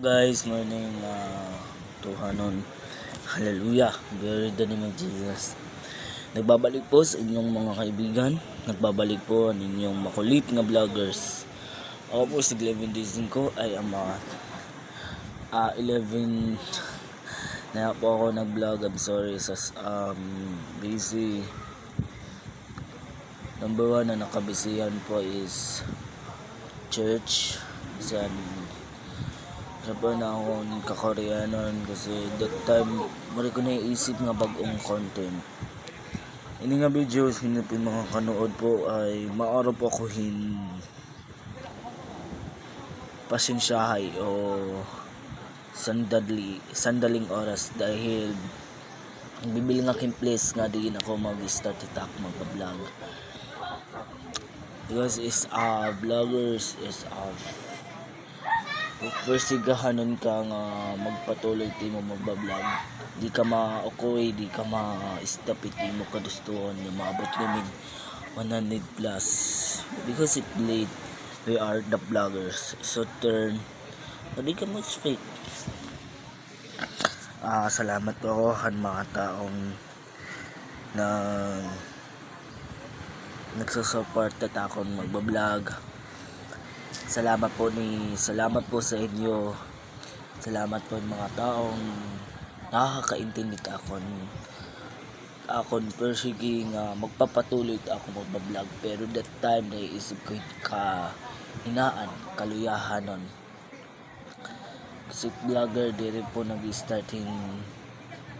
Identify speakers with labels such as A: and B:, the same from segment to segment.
A: guys, morning uh, tuhanon. Hallelujah. Glory the name of Jesus. Nagbabalik po sa inyong mga kaibigan. Nagbabalik po ang inyong makulit nga vloggers. Ako po si Glevin Dizin ko ay ang mga ah, 11 na po ako nag-vlog. I'm sorry sa um, busy. Number one na nakabisihan po is church. Kasi Sabi na ako kakoreanon kasi that time mali ko naisip nga bagong content. Ini nga videos hinapin mga kanood po ay maaro po ako hin pasensyahay o sandali sandaling oras dahil bibili nga kin place nga din ako mag-start itak mag-vlog because is uh, vloggers is uh, persigahanon ka nga magpatuloy ti mo magbablog. Di ka ma-okay di ka ma-stop iti mo kadustuhan nga maabot namin 100 plus. Because it late we are the vloggers so turn hindi ka mag-expect ah salamat po ako han mga taong na nagsusupport at akong magbablog salamat po ni salamat po sa inyo. Salamat po mga taong nakakaintindi ka akon akon pero sige nga magpapatuloy ta ako magbablog. Pero that time naiisip ko ka hinaan kaluyahan nun. Kasi vlogger di rin po nag-starting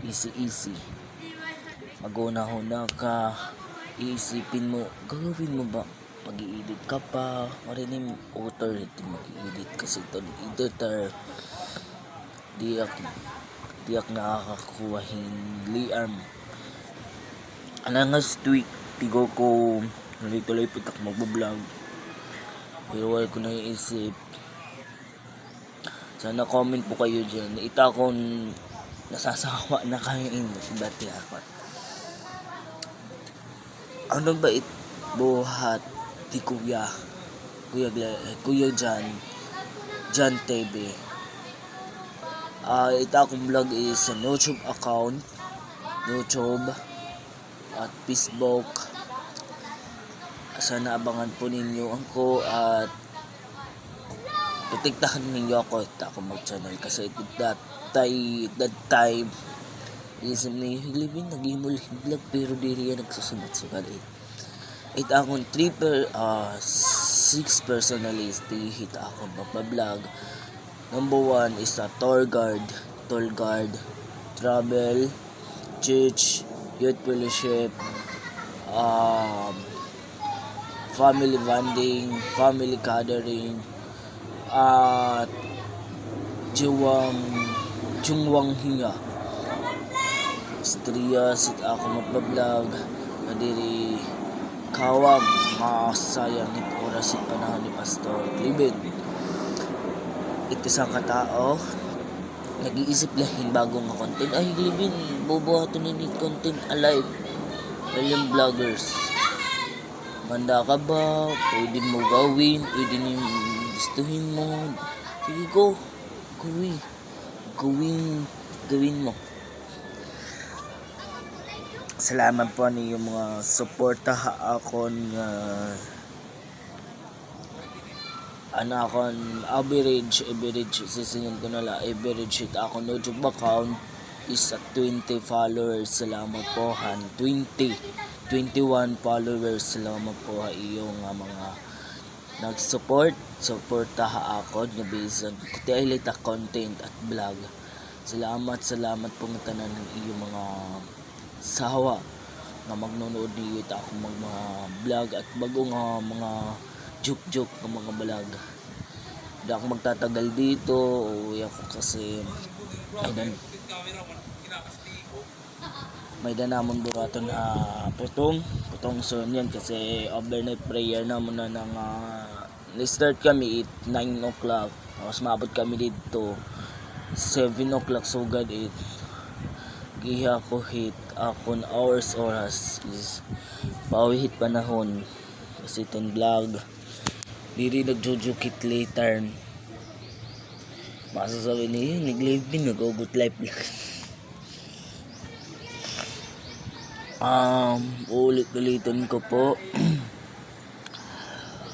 A: easy easy maguna-huna ka iisipin mo gagawin mo ba mag-i-edit ka pa. Marinig author ito mag-i-edit kasi ito editor. Diyak diyak nakakakuha liam anang nga tweet tigo ko tuloy-tuloy pitak magbablog. Pero wala ko naiisip sana comment po kayo dyan. Ita akong nasasawa na kain dati ako. Ano ba it buhat ti kuya. Kuya eh, kuya Jan. Jan TV ah ita akong vlog is sa YouTube account YouTube at Facebook. Sana abangan po ninyo ako at titigtahan ninyo ako at ako mag channel kasi that time that time isip ni Higlibin naghimol vlog pero diri yan nagsusumat sugal it akong 3 per uh, 6 personality hit akong vlog number 1 is a tour guard tour guard travel church youth fellowship um, family bonding family gathering at jiwang jungwang hinga. Striya sit ako magbablog. Na diri kawag masayang ni oras si panahon ni Pastor Libid ito sa katao nag-iisip lahin bagong nga content ay Libin bubuhaton ni content alive William vloggers Manda ka ba? Pwede mo gawin? Pwede mo gustuhin mo? Sige go. Gawin. Gawin. Gawin mo. Salamat po ni yung mga suporta akon nga ano akon average average sisingin ko na average hit ako. YouTube account is at 20 followers. Salamat po han. 20 21 followers. Salamat po ha iyong nga mga nag-support. Suporta ha ako nga based on kuti ay lita content at vlog. Salamat salamat po nga tanan ng iyong mga sawa nga magnunood ni ita ako mag mga vlog at bago nga mga joke joke ng mga vlog. Hindi ako magtatagal dito uwi ako kasi ay dan may danamon buraton na putong putong son yan kasi overnight prayer naman na nang uh, start kami at 9 o'clock. Tapos maabot kami dito 7 o'clock. So god it giha ko hit akon hours oras is pawihit panahon kasi itong vlog diri nagjujukit later Masasabi niya, nag-live din, nag-ugot life lang. um, ulit-ulitin ko po.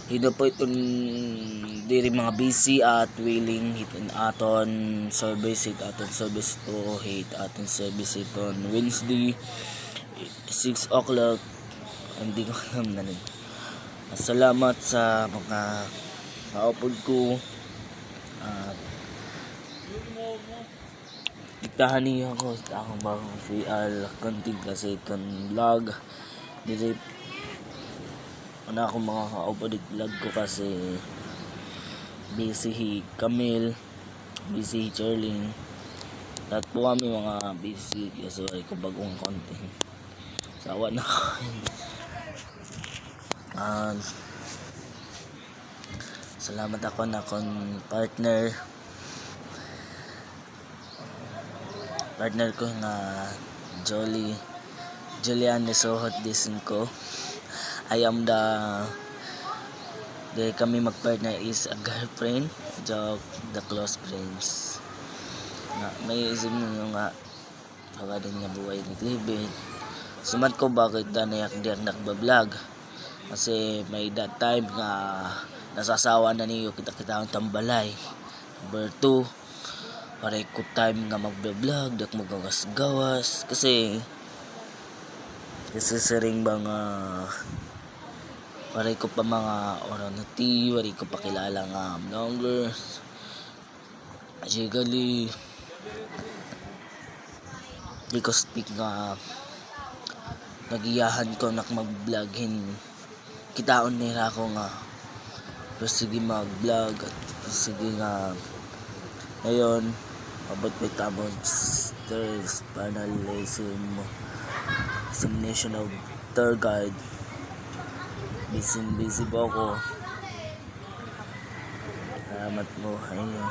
A: Hino po itong diri mga busy at willing hitin aton service it aton service to hit aton service iton Wednesday 6 o'clock. Hindi ko alam na rin. Salamat sa mga kaupod ko at Iktahan niyo ako sa akong bagong VL content kasi itong vlog. Dito ano ako mga kaupalit vlog ko kasi busy hi Camille busy hi Charlene. Lahat po kami mga busy kasi wala ko bagong content sawa na ako. Ah, salamat ako na akong partner. Partner ko na Jolly Julian Sohot Disin ko I am the the kami magpartner is a girlfriend joke the close friends. Na may isip nyo nga baka din nga buhay ni Clibit sumat ko bakit na nayak diyak nagbablog kasi may that time nga nasasawa na niyo kita kita ang tambalay. Number 2 Paray ko time nga magbe-vlog, dak magawas-gawas kasi kasi siring ba nga paray ko pa mga oranoti, paray ko pa kilala nga longer. Actually, di ko speak nga nagiyahan ko nak mag-vlogin kitaon nila ako nga pero sige mag-vlog at sige nga ngayon, abot may tamang stairs, panalism, examination of tour guide. Busy busy po ako. Salamat po. Ayun.